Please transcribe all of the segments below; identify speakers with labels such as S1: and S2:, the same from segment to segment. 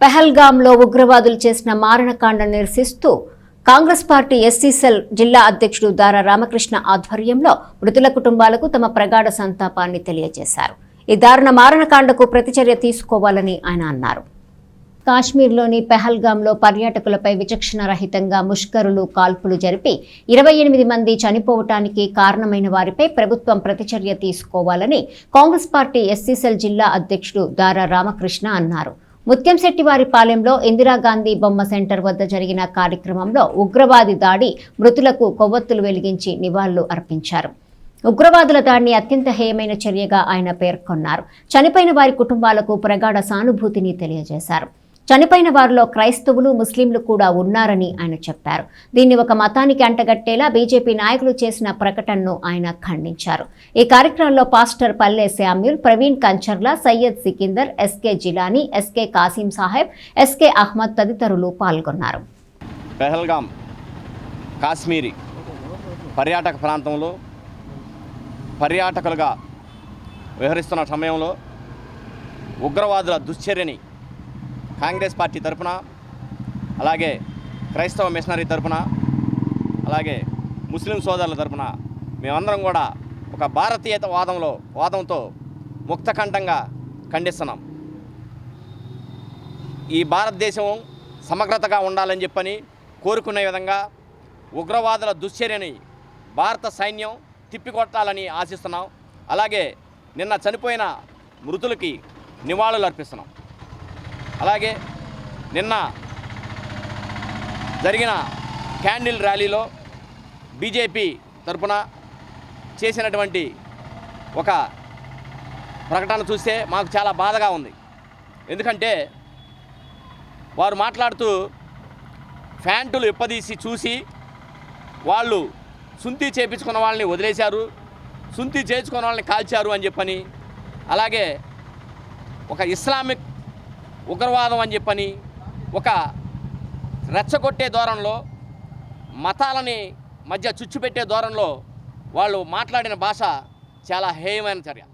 S1: పెహల్గాంలో ఉగ్రవాదులు చేసిన మారణకాండ నిరసిస్తూ కాంగ్రెస్ పార్టీ ఎస్సీ సెల్ జిల్లా అధ్యక్షుడు దారా రామకృష్ణ ఆధ్వర్యంలో మృతుల కుటుంబాలకు తమ ప్రగాఢ సంతాపాన్ని తెలియజేశారు. ఈ దారుణ మారణకాండకు ప్రతిచర్య తీసుకోవాలని ఆయన అన్నారు. కాశ్మీర్లోని పెహల్గాంలో పర్యాటకులపై విచక్షణ రహితంగా ముష్కరులు కాల్పులు జరిపి ఇరవై ఎనిమిది మంది చనిపోవటానికి కారణమైన వారిపై ప్రభుత్వం ప్రతిచర్య తీసుకోవాలని కాంగ్రెస్ పార్టీ ఎస్సీసెల్ జిల్లా అధ్యక్షుడు దారా రామకృష్ణ అన్నారు. ముత్యంశెట్టివారిపాలెంలో ఇందిరాగాంధీ బొమ్మ సెంటర్ వద్ద జరిగిన కార్యక్రమంలో ఉగ్రవాది దాడి మృతులకు కొవ్వొత్తులు వెలిగించి నివాళులు అర్పించారు. ఉగ్రవాదుల దాడిని అత్యంత హేయమైన చర్యగా ఆయన పేర్కొన్నారు. చనిపోయిన వారి కుటుంబాలకు ప్రగాఢ సానుభూతిని తెలియజేశారు. చనిపోయిన వారిలో క్రైస్తవులు ముస్లింలు కూడా ఉన్నారని ఆయన చెప్పారు. దీన్ని ఒక మతానికి అంటగట్టేలా బీజేపీ నాయకులు చేసిన ప్రకటనను ఆయన ఖండించారు. ఈ కార్యక్రమంలో pastor Palle Samuel Praveen Kancharla Syed Sikander SK Jilani SK Kasim Saheb SK Ahmed తదితరులు పాల్గొన్నారు.
S2: పెహల్గాం కాశ్మీరీ పర్యాటక ప్రాంతంలో పర్యాటకులుగా వ్యవహరిస్తున్న సమయంలో ఉగ్రవాదుల దుశ్చర్యని కాంగ్రెస్ పార్టీ తరఫున అలాగే క్రైస్తవ మిషనరీ తరఫున అలాగే ముస్లిం సోదరుల తరపున మేమందరం కూడా ఒక భారతీయత వాదంలో వాదంతో ముక్తకంఠంగా ఖండిస్తున్నాం. ఈ భారతదేశం సమగ్రతగా ఉండాలని చెప్పని కోరుకునే విధంగా ఉగ్రవాదుల దుశ్చర్యని భారత సైన్యం తిప్పికొట్టాలని ఆశిస్తున్నాం. అలాగే నిన్న చనిపోయిన మృతులకి నివాళులు అర్పిస్తున్నాం అలాగే నిన్న జరిగిన క్యాండిల్ ర్యాలీలో బీజేపీ తరఫున చేసినటువంటి ఒక ప్రకటన చూస్తే మాకు చాలా బాధగా ఉంది. ఎందుకంటే వారు మాట్లాడుతూ ఫ్యాంటులు ఇప్పదీసి చూసి వాళ్ళు సుంతి చేపించుకున్న వాళ్ళని వదిలేశారు సుంతి చేయించుకున్న వాళ్ళని కాల్చారు అని చెప్పని అలాగే ఒక ఇస్లామిక్ ఉగ్రవాదం అని చెప్పని ఒక రెచ్చగొట్టే ధోరణిలో మతాలని మధ్య చుచ్చుపెట్టే ధోరణిలో వాళ్ళు మాట్లాడిన భాష చాలా హేయమైన చర్య.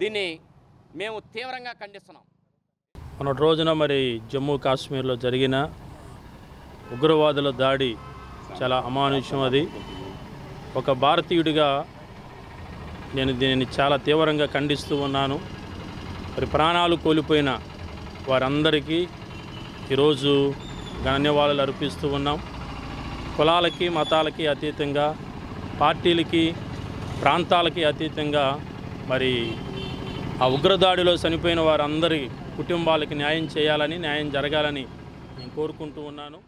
S2: దీన్ని మేము తీవ్రంగా ఖండిస్తున్నాం.
S3: మన రోజున మరి జమ్మూ కాశ్మీర్లో జరిగిన ఉగ్రవాదుల దాడి చాలా అమానుష్యం అది. ఒక భారతీయుడిగా నేను దీనిని చాలా తీవ్రంగా ఖండిస్తూ ఉన్నాను. మరి ప్రాణాలు కోల్పోయిన వారందరికీ ఈరోజు ధన్యవాదాలు అర్పిస్తూ ఉన్నాం. కులాలకి మతాలకి అతీతంగా పార్టీలకి ప్రాంతాలకి అతీతంగా మరి ఆ ఉగ్రదాడిలో చనిపోయిన వారందరి కుటుంబాలకి న్యాయం చేయాలని న్యాయం జరగాలని నేను కోరుకుంటూ ఉన్నాను.